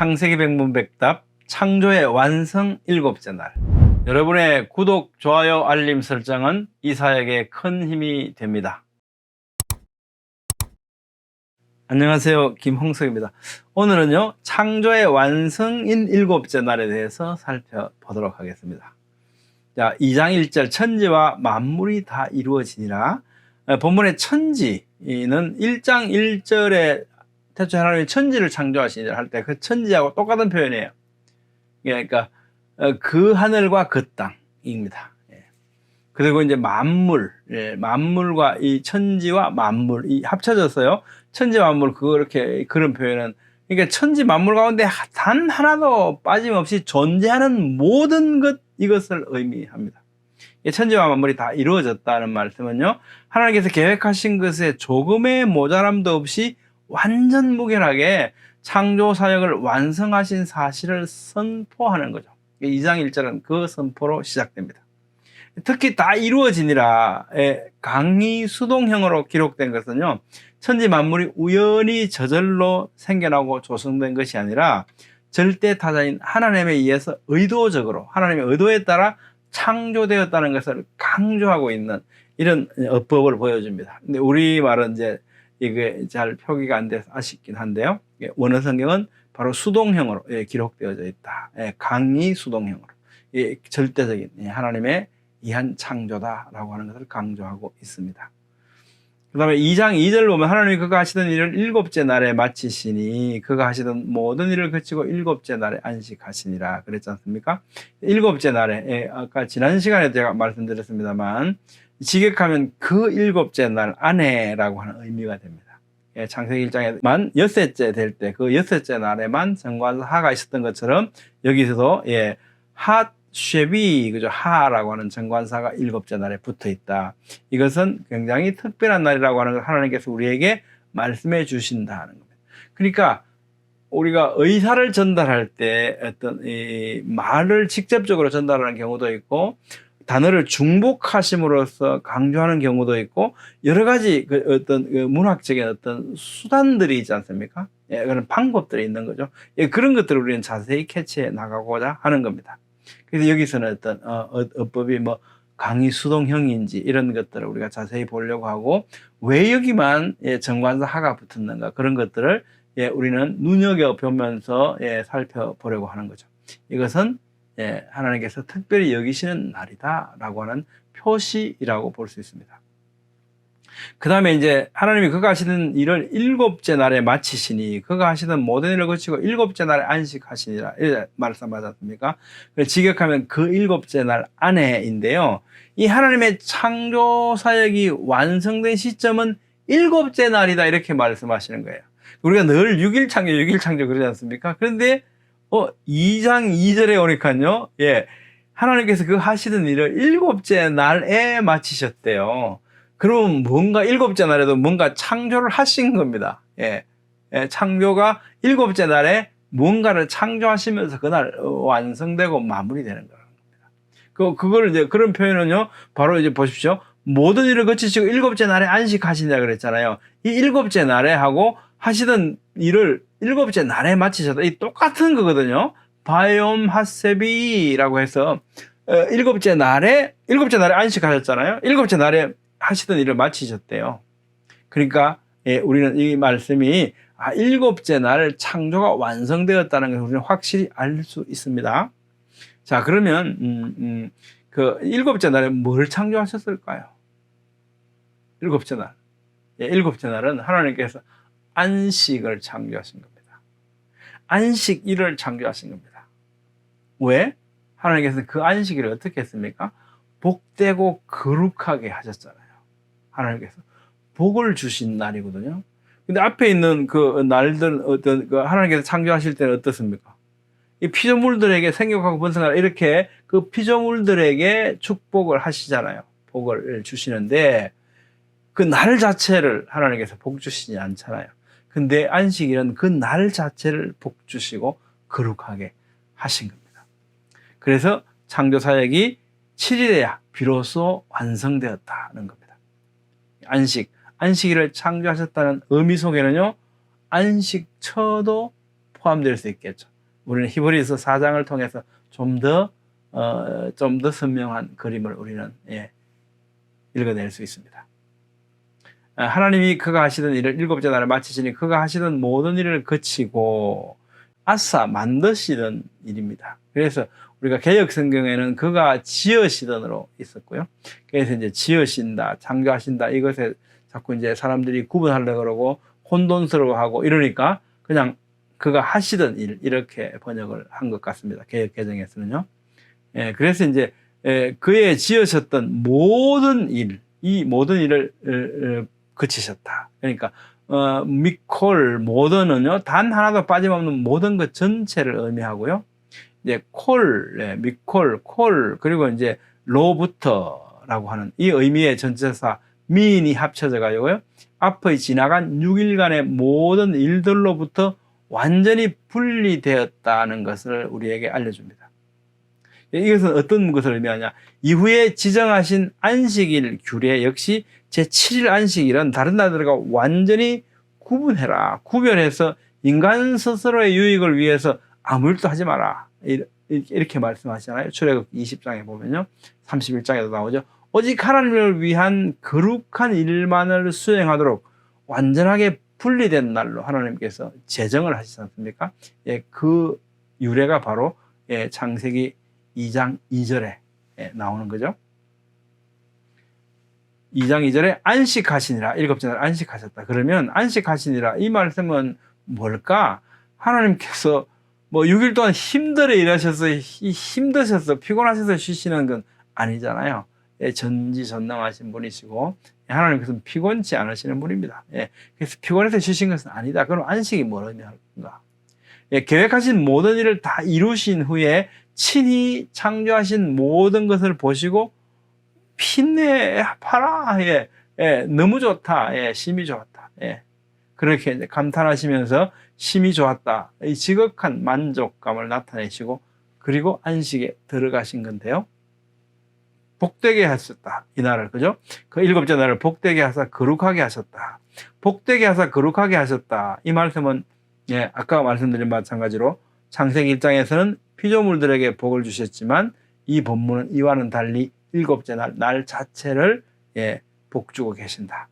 창세기 백문백답 창조의 완성 일곱째 날. 여러분의 구독, 좋아요, 알림 설정은 이 사역에 큰 힘이 됩니다. 안녕하세요. 김홍석입니다. 오늘은요, 창조의 완성인 일곱째 날에 대해서 살펴보도록 하겠습니다. 자, 2장 1절 천지와 만물이 다 이루어지니라. 어, 본문의 천지는 1장 1절에 태초 하나님이 천지를 창조하시니라 할때 그 천지하고 똑같은 표현이에요. 그러니까 어, 그 하늘과 그 땅입니다. 예. 그리고 이제 만물, 예, 만물과 이 천지와 만물 이 합쳐졌어요. 천지 만물 그렇게 그런 표현은 그러니까 천지 만물 가운데 단 하나도 빠짐없이 존재하는 모든 것 이것을 의미합니다. 이 천지와 만물이 다 이루어졌다는 말씀은요. 하나님께서 계획하신 것에 조금의 모자람도 없이 완전 무결하게 창조 사역을 완성하신 사실을 선포하는 거죠. 2장 1절은 그 선포로 시작됩니다. 특히 다 이루어지니라의 강의 수동형으로 기록된 것은요. 천지 만물이 우연히 저절로 생겨나고 조성된 것이 아니라 절대 타자인 하나님에 의해서 의도적으로 하나님의 의도에 따라 창조되었다는 것을 강조하고 있는 이런 어법을 보여줍니다. 근데 우리 말은 이제 이게 잘 표기가 안 돼서 아쉽긴 한데요. 원어 성경은 바로 수동형으로 예, 기록되어져 있다. 예, 강의 수동형으로. 예, 절대적인 하나님의 이한 창조다라고 하는 것을 강조하고 있습니다. 그 다음에 2장 2절 보면 하나님이 그가 하시던 일을 일곱째 날에 마치시니 그가 하시던 모든 일을 그치고 일곱째 날에 안식하시니라 그랬지 않습니까? 일곱째 날에 예, 아까 지난 시간에 제가 말씀드렸습니다만 직역하면 그 일곱째 날 안에라고 하는 의미가 됩니다. 예, 창세기 1장에만 엿새째 될 때그 엿새째 날에만 정관사 하가 있었던 것처럼 여기서도 예, 핫 쉐비 그죠 하라고 하는 정관사가 일곱째 날에 붙어 있다. 이것은 굉장히 특별한 날이라고 하는 걸 하나님께서 우리에게 말씀해 주신다는 겁니다. 그러니까 우리가 의사를 전달할 때 어떤 이 말을 직접적으로 전달하는 경우도 있고 단어를 중복하심으로써 강조하는 경우도 있고 여러 가지 그 어떤 그 문학적인 어떤 수단들이 있지 않습니까? 예, 그런 방법들이 있는 거죠. 예, 그런 것들을 우리는 자세히 캐치해 나가고자 하는 겁니다. 그래서 여기서는 어떤 어, 어, 어법이 뭐 강의 수동형인지 이런 것들을 우리가 자세히 보려고 하고 왜 여기만 예, 정관사 하가 붙었는가 그런 것들을 예, 우리는 눈여겨 보면서 예, 살펴보려고 하는 거죠. 이것은 예, 하나님께서 특별히 여기시는 날이다라고 하는 표시이라고 볼 수 있습니다. 그 다음에 이제 하나님이 그가 하시는 일을 일곱째 날에 마치시니 그가 하시던 모든 일을 거치고 일곱째 날에 안식하시니라 말씀하지 않습니까? 직역하면 그 일곱째 날 안에인데요. 이 하나님의 창조 사역이 완성된 시점은 일곱째 날이다 이렇게 말씀하시는 거예요. 우리가 늘 6일 창조, 6일 창조 그러지 않습니까? 그런데 어 2장 2절에 오니까요. 예. 하나님께서 그 하시던 일을 일곱째 날에 마치셨대요. 그럼 뭔가 일곱째 날에도 뭔가 창조를 하신 겁니다. 예. 예, 창조가 일곱째 날에 뭔가를 창조하시면서 그날 완성되고 마무리되는 겁니다. 그, 그걸 이제 그런 표현은요, 바로 이제 보십시오. 모든 일을 거치시고 일곱째 날에 안식하신다 그랬잖아요. 이 일곱째 날에 하고 하시던 일을 일곱째 날에 마치셨다. 이 똑같은 거거든요. 바이옴 하세비라고 해서 어, 일곱째 날에 일곱째 날에 안식하셨잖아요. 일곱째 날에 하시던 일을 마치셨대요. 그러니까 예, 우리는 이 말씀이 아, 일곱째 날 창조가 완성되었다는 것을 우리는 확실히 알 수 있습니다. 자, 그러면 음, 음, 그 일곱째 날에 뭘 창조하셨을까요? 일곱째 날. 예, 일곱째 날은 하나님께서 안식을 창조하신 겁니다. 안식 일을 창조하신 겁니다. 왜? 하나님께서 그 안식일을 어떻게 했습니까? 복되고 거룩하게 하셨잖아요. 하나님께서 복을 주신 날이거든요. 근데 앞에 있는 그 날들 어떤 그 하나님께서 창조하실 때는 어떻습니까? 이 피조물들에게 생육하고 번성하라 이렇게 그 피조물들에게 축복을 하시잖아요. 복을 주시는데 그 날 자체를 하나님께서 복 주시지 않잖아요. 근데 안식일은 그 날 자체를 복 주시고 거룩하게 하신 겁니다. 그래서 창조 사역이 7일에야 비로소 완성되었다는 겁니다. 안식, 안식일을 창조하셨다는 의미 속에는요, 안식처도 포함될 수 있겠죠. 우리는 히브리서 4장을 통해서 좀 더, 어, 좀 더 선명한 그림을 우리는, 예, 읽어낼 수 있습니다. 아, 하나님이 그가 하시던 일을 일곱째 날에 마치시니 그가 하시던 모든 일을 그치고 아싸 만드시던 일입니다. 그래서 우리가 개혁 성경에는 그가 지으시던으로 있었고요. 그래서 이제 지으신다, 창조하신다 이것에 자꾸 이제 사람들이 구분하려고 그러고 혼돈스러워하고 이러니까 그냥 그가 하시던 일 이렇게 번역을 한 것 같습니다. 개혁 개정에서는요. 예, 그래서 이제 예, 그의 지으셨던 모든 일, 이 모든 일을 그치셨다. 그러니까 어, 미콜 모든은요 단 하나도 빠짐없는 모든 것 전체를 의미하고요. 이제 콜, 네, 미콜, 콜 그리고 이제 로부터라고 하는 이 의미의 전체사 미인이 합쳐져 가지고요. 앞의 지나간 6일간의 모든 일들로부터 완전히 분리되었다는 것을 우리에게 알려줍니다. 이것은 어떤 것을 의미하냐? 이후에 지정하신 안식일 규례 역시 제7일 안식일은 다른 날들과 완전히 구분해라. 구별해서 인간 스스로의 유익을 위해서 아무 일도 하지 마라. 이렇게 말씀하시잖아요. 출애굽 20장에 보면요. 31장에도 나오죠. 오직 하나님을 위한 거룩한 일만을 수행하도록 완전하게 분리된 날로 하나님께서 제정을 하시지 않습니까? 예, 그 유래가 바로 예, 창세기 2장 2절에 예, 나오는 거죠. 2장 2절에 안식하시니라 일곱째 날 안식하셨다. 그러면 안식하시니라 이 말씀은 뭘까? 하나님께서 뭐 6일 동안 힘들어 일하셔서 힘드셔서 피곤하셔서 쉬시는 건 아니잖아요. 예, 전지전능하신 분이시고 하나님께서는 피곤치 않으시는 분입니다. 예, 그래서 피곤해서 쉬신 것은 아니다. 그럼 안식이 뭘 의미할까? 예, 계획하신 모든 일을 다 이루신 후에 친히 창조하신 모든 것을 보시고 빛내봐라. 예, 예, 너무 좋다. 예, 심이 좋았다. 예. 그렇게 이제 감탄하시면서 심이 좋았다. 이 지극한 만족감을 나타내시고 그리고 안식에 들어가신 건데요. 복되게 하셨다. 이 날을, 그죠? 그 일곱째 날을 복되게 하사 거룩하게 하셨다. 복되게 하사 거룩하게 하셨다. 이 말씀은, 예, 아까 말씀드린 마찬가지로 창세기 1장에서는 피조물들에게 복을 주셨지만 이 본문은 이와는 달리 일곱째 날, 날 자체를 예, 복 주고 계신다.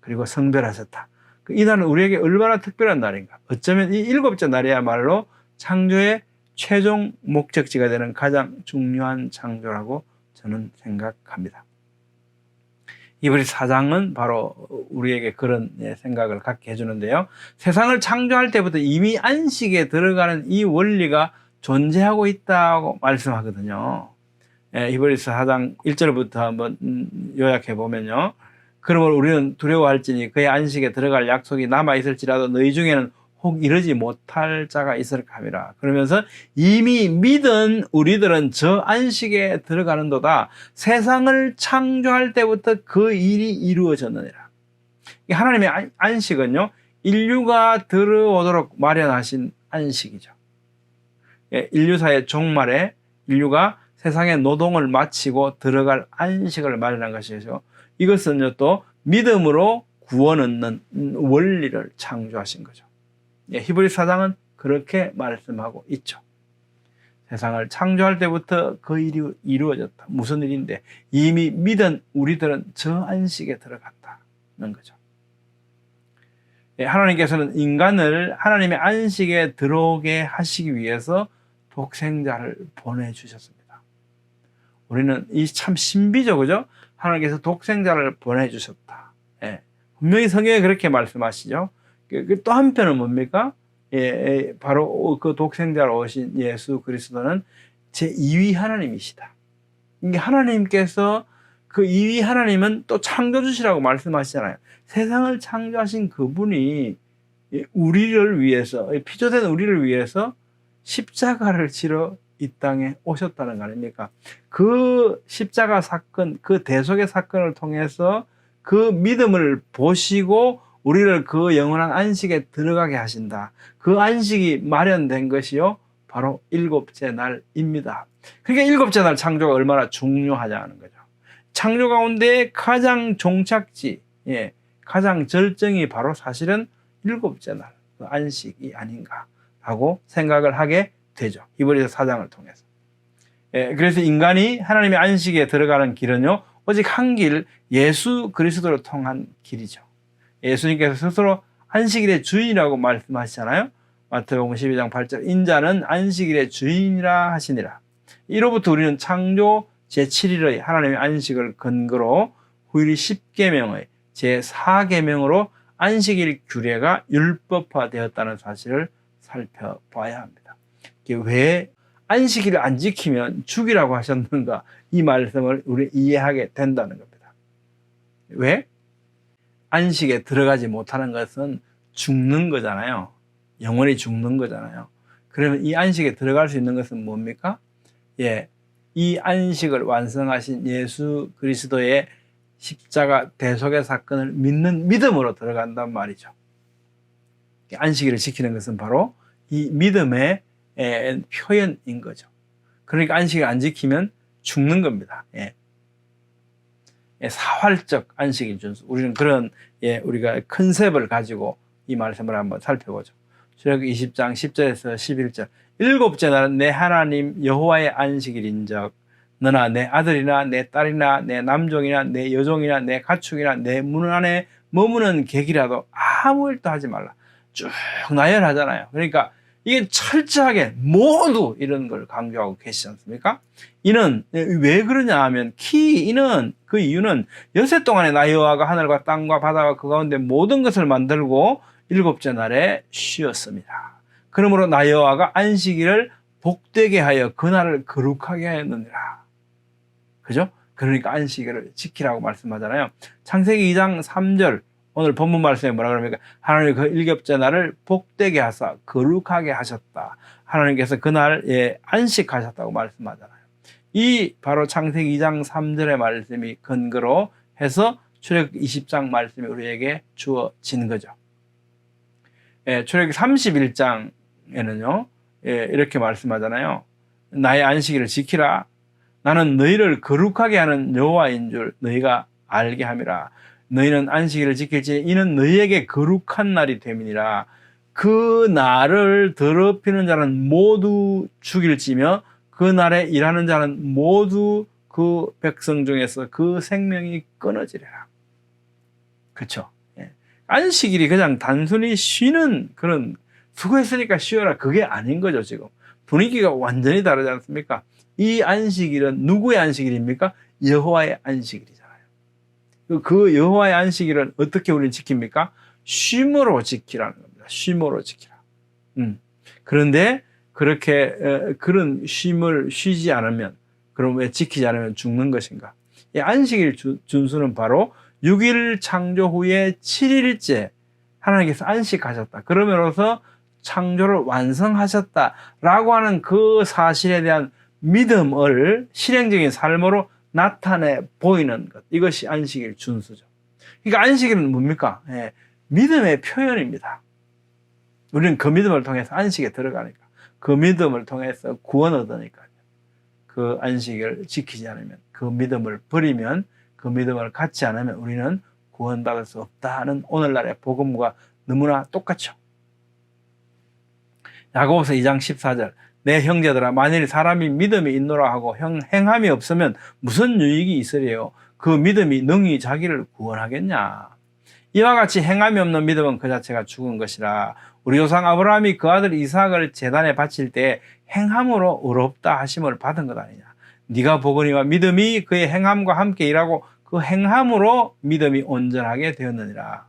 그리고 성별하셨다. 그이 날은 우리에게 얼마나 특별한 날인가. 어쩌면 이 일곱째 날이야말로 창조의 최종 목적지가 되는 가장 중요한 창조라고 저는 생각합니다. 이브리 사장은 바로 우리에게 그런 예, 생각을 갖게 해주는데요. 세상을 창조할 때부터 이미 안식에 들어가는 이 원리가 존재하고 있다고 말씀하거든요. 예, 히브리서 4장 1절부터 한번 음, 요약해 보면요. 그러므로 우리는 두려워할지니 그의 안식에 들어갈 약속이 남아 있을지라도 너희 중에는 혹 이르지 못할 자가 있을까 함이라. 그러면서 이미 믿은 우리들은 저 안식에 들어가는도다. 세상을 창조할 때부터 그 일이 이루어졌느니라. 하나님의 안식은요, 인류가 들어오도록 마련하신 안식이죠. 예, 인류사의 종말에 인류가 세상의 노동을 마치고 들어갈 안식을 마련한 것이죠. 이것은요 또 믿음으로 구원 얻는 원리를 창조하신 거죠. 예, 히브리 사장은 그렇게 말씀하고 있죠. 세상을 창조할 때부터 그 일이 이루어졌다. 무슨 일인데 이미 믿은 우리들은 저 안식에 들어갔다는 거죠. 예, 하나님께서는 인간을 하나님의 안식에 들어오게 하시기 위해서 독생자를 보내주셨습니다. 우리는 이 참 신비죠, 그죠? 하나님께서 독생자를 보내주셨다. 예. 분명히 성경에 그렇게 말씀하시죠. 그, 그또 한편은 뭡니까? 예, 예, 바로 그 독생자로 오신 예수 그리스도는 제 2위 하나님이시다. 이게 하나님께서 그 2위 하나님은 또 창조주시라고 말씀하시잖아요. 세상을 창조하신 그분이 우리를 위해서, 피조된 우리를 위해서 십자가를 지러 이 땅에 오셨다는 거 아닙니까? 그 십자가 사건, 그 대속의 사건을 통해서 그 믿음을 보시고 우리를 그 영원한 안식에 들어가게 하신다. 그 안식이 마련된 것이요. 바로 일곱째 날입니다. 그러니까 일곱째 날 창조가 얼마나 중요하냐는 거죠. 창조 가운데 가장 종착지, 예, 가장 절정이 바로 사실은 일곱째 날, 그 안식이 아닌가. 하고 생각을 하게 되죠. 히브리서 4장을 통해서. 예, 그래서 인간이 하나님의 안식에 들어가는 길은요, 오직 한 길, 예수 그리스도로 통한 길이죠. 예수님께서 스스로 안식일의 주인이라고 말씀하시잖아요. 마태복음 12장 8절 인자는 안식일의 주인이라 하시니라. 이로부터 우리는 창조 제7일의 하나님의 안식을 근거로 후일이 10계명의 제4계명으로 안식일 규례가 율법화되었다는 사실을 살펴봐야 합니다. 왜 안식일을 안 지키면 죽이라고 하셨는가 이 말씀을 우리 이해하게 된다는 겁니다. 왜? 안식에 들어가지 못하는 것은 죽는 거잖아요. 영원히 죽는 거잖아요. 그러면 이 안식에 들어갈 수 있는 것은 뭡니까? 예. 이 안식을 완성하신 예수 그리스도의 십자가 대속의 사건을 믿는 믿음으로 들어간단 말이죠. 안식일을 지키는 것은 바로 이 믿음의 에, 표현인 거죠. 그러니까 안식을 안 지키면 죽는 겁니다. 예. 예, 사활적 안식일 준수. 우리는 그런 예, 우리가 컨셉을 가지고 이 말씀을 한번 살펴보죠. 출애굽 20장 10절에서 11절. 일곱째 날은 내 하나님 여호와의 안식일인적 너나 내 아들이나 내 딸이나 내 남종이나 내 여종이나 내 가축이나 내 문 안에 머무는 객이라도 아무 일도 하지 말라. 쭉 나열하잖아요. 그러니까 이게 철저하게 모두 이런 걸 강조하고 계시지 않습니까? 이는 왜 그러냐 하면 키 이는 그 이유는 여세 동안에 나 여호와가 하늘과 땅과 바다와 그 가운데 모든 것을 만들고 일곱째 날에 쉬었습니다. 그러므로 나 여호와가 안식일을 복되게 하여 그날을 거룩하게 하였느니라. 그죠? 그러니까 안식일을 지키라고 말씀하잖아요. 창세기 2장 3절 오늘 본문 말씀에 뭐라 그럽니까? 하나님이 그 일곱째 날을 복되게 하사 거룩하게 하셨다. 하나님께서 그날 예, 안식하셨다고 말씀하잖아요. 이 바로 창세기 2장 3절의 말씀이 근거로 해서 출애굽 20장 말씀이 우리에게 주어진 거죠. 예, 출애굽 31장에는요. 예, 이렇게 말씀하잖아요. 나의 안식일을 지키라. 나는 너희를 거룩하게 하는 여호와인 줄 너희가 알게 함이라. 너희는 안식일을 지킬지 이는 너희에게 거룩한 날이 됨이니라. 그 날을 더럽히는 자는 모두 죽일지며 그 날에 일하는 자는 모두 그 백성 중에서 그 생명이 끊어지리라. 그렇죠? 예. 안식일이 그냥 단순히 쉬는 그런 수고했으니까 쉬어라 그게 아닌 거죠 지금 분위기가 완전히 다르지 않습니까? 이 안식일은 누구의 안식일입니까? 여호와의 안식일이잖아요. 그 여호와의 안식일은 어떻게 우리는 지킵니까? 쉼으로 지키라는 겁니다. 쉼으로 지키라. 음. 그런데 그렇게 그런 쉼을 쉬지 않으면 그럼 왜 지키지 않으면 죽는 것인가? 이 안식일 준수는 바로 6일 창조 후에 7일째 하나님께서 안식하셨다. 그러면서 창조를 완성하셨다라고 하는 그 사실에 대한 믿음을 실행적인 삶으로 나타내 보이는 것. 이것이 안식일 준수죠. 그러니까 안식일은 뭡니까? 예, 믿음의 표현입니다. 우리는 그 믿음을 통해서 안식에 들어가니까. 그 믿음을 통해서 구원 얻으니까요. 그 안식을 지키지 않으면, 그 믿음을 버리면, 그 믿음을 갖지 않으면 우리는 구원받을 수 없다 하는 오늘날의 복음과 너무나 똑같죠. 야고보서 2장 14절 내 형제들아 만일 사람이 믿음이 있노라 하고 행함이 없으면 무슨 유익이 있으리요? 그 믿음이 능히 자기를 구원하겠냐? 이와 같이 행함이 없는 믿음은 그 자체가 죽은 것이라. 우리 조상 아브라함이 그 아들 이삭을 재단에 바칠 때 행함으로 의롭다 하심을 받은 것 아니냐? 네가 보거니와 믿음이 그의 행함과 함께 일하고 그 행함으로 믿음이 온전하게 되었느니라.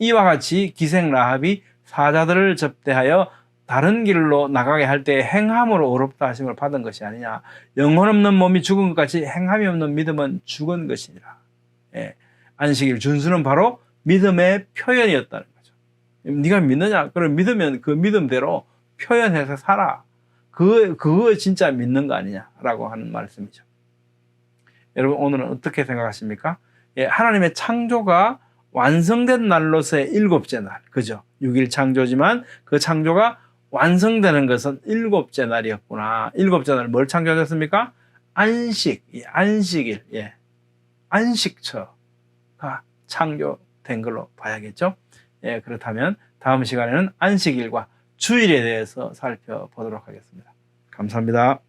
이와 같이 기생 라합이 사자들을 접대하여 다른 길로 나가게 할 때 행함으로 어렵다 하심을 받은 것이 아니냐. 영혼 없는 몸이 죽은 것 같이 행함이 없는 믿음은 죽은 것이니라. 예. 안식일 준수는 바로 믿음의 표현이었다는 거죠. 네가 믿느냐? 그럼 믿으면 그 믿음대로 표현해서 살아. 그, 그거 진짜 믿는 거 아니냐라고 하는 말씀이죠. 여러분, 오늘은 어떻게 생각하십니까? 예, 하나님의 창조가 완성된 날로서의 일곱째 날. 그죠? 6일 창조지만 그 창조가 완성되는 것은 일곱째 날이었구나. 일곱째 날 뭘 창조하셨습니까? 안식, 안식일, 예. 안식처가 창조된 걸로 봐야겠죠? 예, 그렇다면 다음 시간에는 안식일과 주일에 대해서 살펴보도록 하겠습니다. 감사합니다.